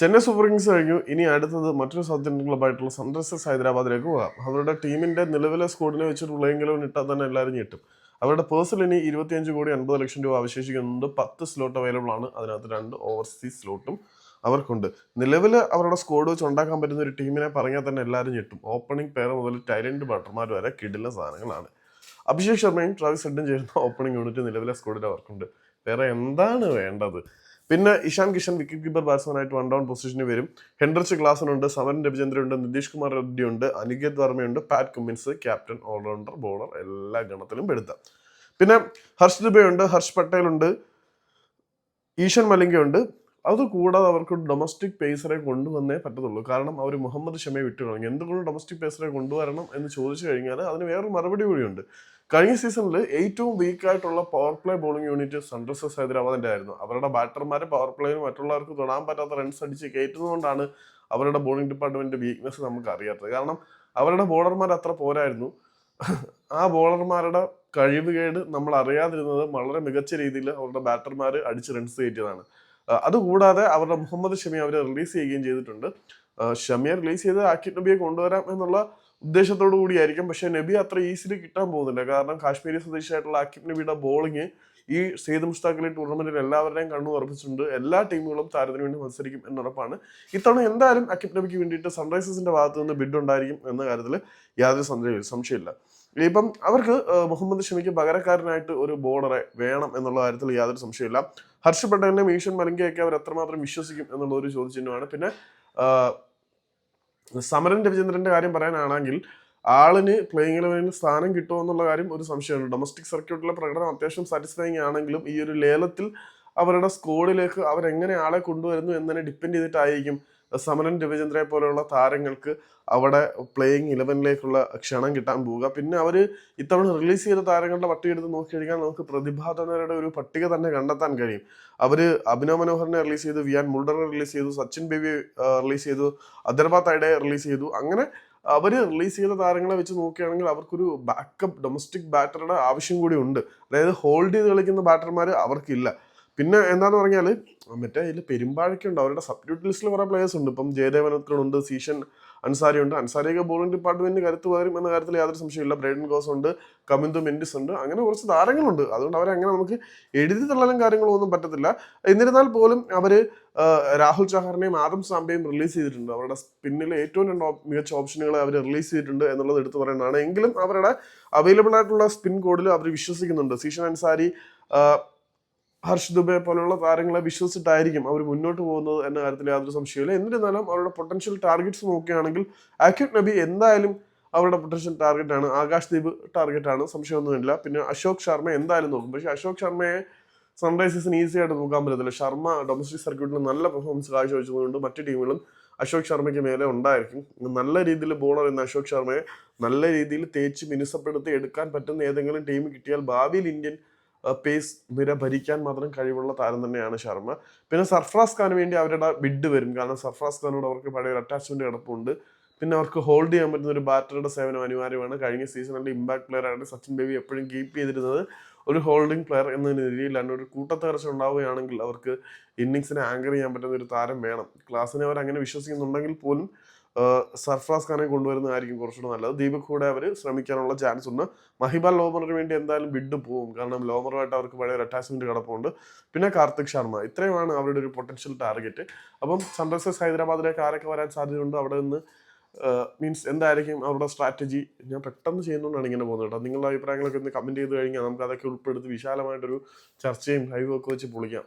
Chennai super Kings കഴിഞ്ഞു. ഇനി അടുത്തത് മറ്റൊരു സൗത്ത് ഇന്ത്യൻ ക്ലബായിട്ടുള്ള സൺറൈസേഴ്സ് ഹൈദരാബാദിലേക്ക് പോകാം. അവരുടെ ടീമിന്റെ നിലവിലെ സ്കോഡിനെ വെച്ചിട്ട് പ്ലേയിങ് ഇട്ടാൽ തന്നെ എല്ലാവരും ഞെട്ടും. അവരുടെ പേഴ്സണൽ ഇനി ഇരുപത്തിയഞ്ച് കോടി അൻപത് ലക്ഷം രൂപ അവശേഷിക്കുന്നുണ്ട്. പത്ത് സ്ലോട്ട് അവൈലബിൾ ആണ്. അതിനകത്ത് രണ്ട് ഓവർസീസ് സ്ലോട്ടും അവർക്കുണ്ട്. നിലവിൽ അവരുടെ സ്കോഡ് വെച്ച് ഉണ്ടാക്കാൻ പറ്റുന്ന ഒരു ടീമിനെ പറഞ്ഞാൽ തന്നെ എല്ലാവരും ഞെട്ടും. ഓപ്പണിംഗ് പേര് മുതൽ ടൈലൻഡ് ബാറ്റർമാർ വരെ കിടില സാധനങ്ങളാണ്. അഭിഷേക് ശർമ്മയും ട്രാവിസ് ഹെഡും ചേരുന്ന ഓപ്പണിംഗ് യൂണിറ്റ് നിലവിലെ സ്കോഡിൽ അവർക്കുണ്ട്. വേറെ എന്താണ് വേണ്ടത്? പിന്നെ Ishan Kishan wicket keeper batsman ആയിട്ട് വൺ ഡൗൺ പൊസിഷനിൽ വരും. ഹെൻഡ്രിച്ച് ക്ലാസനുണ്ട് സമരൻ രവിചന്ദ്രൻ ഉണ്ട് നിതീഷ് കുമാർ റെഡ്ഡി ഉണ്ട് Aniket വർമ്മയുണ്ട് Pat Cummins captain all-rounder bowler എല്ലാ ഗണത്തിലും പെടുത്താം പിന്നെ ഹർഷ് ദുബെ ഉണ്ട് ഹർഷ് പട്ടേൽ ഉണ്ട് ഈശൻ മലിംഗ ഉണ്ട് അത് കൂടാതെ അവർക്ക് ഡൊമസ്റ്റിക് പേസറെ കൊണ്ടുവന്നേ പറ്റത്തുള്ളൂ. കാരണം അവർ മുഹമ്മദ് ഷമയെ വിട്ടു കളഞ്ഞു. എന്തുകൊണ്ട് ഡൊമസ്റ്റിക് പേസറെ കൊണ്ടുവരണം എന്ന് ചോദിച്ചു കഴിഞ്ഞാൽ അതിന് വേറൊരു മറുപടി കൂടിയുണ്ട്. കഴിഞ്ഞ സീസണിൽ ഏറ്റവും വീക്കായിട്ടുള്ള power play bowling unit Sunrisers ഹൈദരാബാദിന്റെ ആയിരുന്നു. അവരുടെ ബാറ്റർമാരെ പവർ പ്ലേയിൽ മറ്റുള്ളവർക്ക് തൊടാൻ പറ്റാത്ത റൺസ് അടിച്ച് കയറ്റുന്നതുകൊണ്ടാണ് അവരുടെ ബോളിംഗ് ഡിപ്പാർട്ട്മെന്റ് വീക്ക്നെസ് നമുക്ക് അറിയാത്തത്. കാരണം അവരുടെ ബോളർമാർ അത്ര പോരായിരുന്നു. ആ ബോളർമാരുടെ കഴിവുകേട് നമ്മൾ അറിയാതിരുന്നത് വളരെ മികച്ച രീതിയിൽ അവരുടെ ബാറ്റർമാർ അടിച്ച് റൺസ് കയറ്റിയതാണ്. അതുകൂടാതെ അവരുടെ മുഹമ്മദ് ഷമി അവരെ റിലീസ് ചെയ്യുകയും ചെയ്തിട്ടുണ്ട്. ഷമിയെ റിലീസ് ചെയ്ത് ആക്കിബ് നബിയെ കൊണ്ടുവരാം എന്നുള്ള ഉദ്ദേശത്തോടു കൂടിയായിരിക്കും. പക്ഷെ നബി അത്ര ഈസിലി കിട്ടാൻ പോകുന്നില്ല. കാരണം കാശ്മീരി സ്വദേശിയായിട്ടുള്ള ആക്കിബ് നബിയുടെ ബോളിങ് ഈ സെയ്ദ് മുഷ്താഖിലെ ടൂർണമെന്റിൽ എല്ലാവരുടെയും കണ്ണു ഉറപ്പിച്ചിട്ടുണ്ട്. എല്ലാ ടീമുകളും താരത്തിന് വേണ്ടി മത്സരിക്കും എന്നുറപ്പാണ്. ഇത്തവണ എന്തായാലും അക്കിബ് നബിക്ക് വേണ്ടിയിട്ട് സൺറൈസേഴ്സിന്റെ ഭാഗത്ത് നിന്ന് ബിഡ് ഉണ്ടായിരിക്കും എന്ന കാര്യത്തിൽ യാതൊരു സംശയവും സംശയമില്ല ഇപ്പം അവർക്ക് മുഹമ്മദ് ഷമിക്ക് പകരക്കാരനായിട്ട് ഒരു ബോർഡറെ വേണം എന്നുള്ള കാര്യത്തിൽ യാതൊരു സംശയമില്ല ഹർഷ് പട്ടേലിനെയും ഈഷൻ മലങ്കയൊക്കെ അവർ എത്രമാത്രം വിശ്വസിക്കും എന്നുള്ള ഒരു ചോദ്യചിഹ്നമാണ്. പിന്നെ സമരൻ രവിചന്ദ്രന്റെ കാര്യം പറയാനാണെങ്കിൽ ആളിന് പ്ലേയിങ് ഇലവനിൽ സ്ഥാനം കിട്ടുമോ എന്നുള്ള കാര്യം ഒരു സംശയമുണ്ട്. ഡൊമസ്റ്റിക് സർക്യൂട്ടിലെ പ്രകടനം അത്യാവശ്യം സാറ്റിസ്ഫൈങ് ആണെങ്കിലും ഈ ഒരു ലേലത്തിൽ അവരുടെ സ്കോഡിലേക്ക് അവരെങ്ങനെ ആളെ കൊണ്ടുവരുന്നു എന്നതിനെ ഡിപ്പെൻഡ് ചെയ്തിട്ടായിരിക്കും സമരൻ രവിചന്ദ്രയെ പോലെയുള്ള താരങ്ങൾക്ക് അവിടെ പ്ലേയിങ് ഇലവനിലേക്കുള്ള ക്ഷണം കിട്ടാൻ പോവുക. പിന്നെ അവർ ഇത്തവണ റിലീസ് ചെയ്ത താരങ്ങളുടെ പട്ടിക എടുത്ത് നോക്കിക്കഴിഞ്ഞാൽ നമുക്ക് പ്രതിഭാധനരുടെ ഒരു പട്ടിക തന്നെ കണ്ടെത്താൻ കഴിയും. അവർ അഭിനവ് മനോഹറിനെ റിലീസ് ചെയ്തു വിയാൻ മുൾഡറെ റിലീസ് ചെയ്തു സച്ചിൻ ബേബി റിലീസ് ചെയ്തു അദർബ തൈഡയെ റിലീസ് ചെയ്തു. അങ്ങനെ അവർ റിലീസ് ചെയ്ത താരങ്ങളെ വെച്ച് നോക്കുകയാണെങ്കിൽ അവർക്കൊരു ബാക്കപ്പ് ഡൊമസ്റ്റിക് ബാറ്ററുടെ ആവശ്യം കൂടി ഉണ്ട്. അതായത് ഹോൾഡ് ചെയ്ത് കളിക്കുന്ന ബാറ്റർമാർ അവർക്കില്ല. പിന്നെ എന്താന്ന് പറഞ്ഞാൽ മറ്റേ ഇതിൽ പെരുമ്പാഴൊക്കെയുണ്ട് അവരുടെ സബ്സ്റ്റിറ്റ്യൂട്ട് ലിസ്റ്റിൽ കുറേ പ്ലേയേഴ്സ് ഉണ്ട്. ഇപ്പം ഉണ്ട് സീഷൻ അൻസാരി ഉണ്ട്. അൻസാരിയൊക്കെ ബോളിംഗ് ഡിപ്പാർട്ട്മെന്റിന് കരുത്ത് പകരും എന്ന കാര്യത്തിൽ യാതൊരു സംശയമില്ല ബ്രൈഡൻ ഗോസ് ഉണ്ട് കമിന്ദു മെൻഡിസ് ഉണ്ട്. അങ്ങനെ കുറച്ച് താരങ്ങളുണ്ട്. അതുകൊണ്ട് അവരെ അങ്ങനെ നമുക്ക് എഴുതി തള്ളലും കാര്യങ്ങളും ഒന്നും പറ്റത്തില്ല. എന്നിരുന്നാൽ പോലും അവർ രാഹുൽ ചഹാറിനെയും ആദം സാമ്പയും റിലീസ് ചെയ്തിട്ടുണ്ട്. അവരുടെ സ്പിന്നിലെ ഏറ്റവും രണ്ട് മികച്ച ഓപ്ഷനുകളെ അവർ റിലീസ് ചെയ്തിട്ടുണ്ട് എന്നുള്ളത് എടുത്തു പറയേണ്ടതാണ്. എങ്കിലും അവരുടെ അവൈലബിൾ ആയിട്ടുള്ള സ്പിൻ കോഡിൽ അവർ വിശ്വസിക്കുന്നുണ്ട്. സീഷൻ അൻസാരി ഹർഷ് ദുബെ പോലുള്ള താരങ്ങളെ വിശ്വസിച്ചിട്ടായിരിക്കും അവർ മുന്നോട്ട് പോകുന്നത് എന്ന കാര്യത്തിൽ യാതൊരു സംശയമില്ല എന്നിരുന്നാലും അവരുടെ പൊട്ടൻഷ്യൽ ടാർഗറ്റ്സ് നോക്കുകയാണെങ്കിൽ അക്യൂട്ട് നബി എന്തായാലും അവരുടെ പൊട്ടൻഷ്യൽ ടാർഗറ്റ് ആണ്. ആകാശ് ദീപ് ടാർഗറ്റ് ആണ്. സംശയമൊന്നുമില്ല പിന്നെ അശോക് ശർമ്മ എന്തായാലും നോക്കും. പക്ഷേ അശോക് ശർമ്മയെ സൺറൈസേഴ്സിന് ഈസി ആയിട്ട് നോക്കാൻ പറ്റത്തില്ല. ശർമ്മ ഡൊമസ്റ്റിക് സർക്യൂട്ടിൽ നല്ല പെർഫോമൻസ് കാഴ്ചവെച്ചതുകൊണ്ട് മറ്റു ടീമുകളും അശോക് ശർമ്മയ്ക്ക് മേലെ ഉണ്ടായിരിക്കും. നല്ല രീതിയിൽ ബോളർ എന്ന അശോക് ശർമ്മയെ നല്ല രീതിയിൽ തേച്ച് മിനുസപ്പെടുത്തി എടുക്കാൻ പറ്റുന്ന ഏതെങ്കിലും ടീം കിട്ടിയാൽ ഭാവിയിൽ ഇന്ത്യൻ പേസ് നിര ഭരിക്കാൻ മാത്രം കഴിവുള്ള താരം തന്നെയാണ് ശർമ്മ. പിന്നെ സർഫ്രാസ് ഖാന് വേണ്ടി അവരുടെ ബിഡ് വരും. കാരണം സർഫ്രാസ് ഖാനോട് അവർക്ക് പഴയ ഒരു അറ്റാച്ച്മെന്റ് കിടപ്പുണ്ട്. പിന്നെ അവർക്ക് ഹോൾഡ് ചെയ്യാൻ പറ്റുന്ന ഒരു ബാറ്ററുടെ സേവനം അനിവാര്യമാണ്. കഴിഞ്ഞ സീസണിലെ ഇമ്പാക്ട് പ്ലെയർ ആയിട്ട് സച്ചിൻ ബേബി എപ്പോഴും കീപ്പ് ചെയ്തിരുന്നത് ഒരു ഹോൾഡിംഗ് പ്ലെയർ എന്ന രീതിയിലാണ് ഒരു കൂട്ടത്തകർച്ച ഉണ്ടാവുകയാണെങ്കിൽ അവർക്ക് ഇന്നിങ്സിനെ ആങ്കർ ചെയ്യാൻ പറ്റുന്ന ഒരു താരം വേണം. ക്ലാസ്സിനെ അവർ അങ്ങനെ വിശ്വസിക്കുന്നുണ്ടെങ്കിൽ പോലും ആഹ് സർഫറാസ് ഖാനെ കൊണ്ടുവരുന്നതായിരിക്കും കുറച്ചുകൂടെ നല്ലത്. ദീപക് കൂടെ അവർ ശ്രമിക്കാനുള്ള ചാൻസ് ഉണ്ട്. മഹിബാൽ ലോമറിന് വേണ്ടി എന്തായാലും ബിഡ് പോവും. കാരണം ലോമറുമായിട്ട് അവർക്ക് പഴയ ഒരു അറ്റാച്ച്മെന്റ് കിടപ്പുണ്ട്. പിന്നെ കാർത്തിക് ശർമ്മ. ഇത്രയുമാണ് അവരുടെ ഒരു പൊട്ടൻഷ്യൽ ടാർഗറ്റ് അപ്പം സൺറൈസേഴ്സ് ഹൈദരാബാദിലേക്ക് ആരൊക്കെ വരാൻ സാധ്യതയുണ്ട് അവിടെ നിന്ന്? മീൻസ് എന്തായിരിക്കും അവരുടെ സ്ട്രാറ്റജി ഞാൻ പെട്ടെന്ന് ചെയ്യുന്നതുകൊണ്ടാണ് ഇങ്ങനെ പോകുന്നത് കേട്ടോ. നിങ്ങളുടെ അഭിപ്രായങ്ങളൊക്കെ ഒന്ന് കമന്റ് ചെയ്ത് കഴിഞ്ഞാൽ നമുക്ക് അതൊക്കെ ഉൾപ്പെടുത്തി വിശാലമായിട്ടൊരു ചർച്ചയും ലൈവും വെച്ച് പൊളിക്കാം.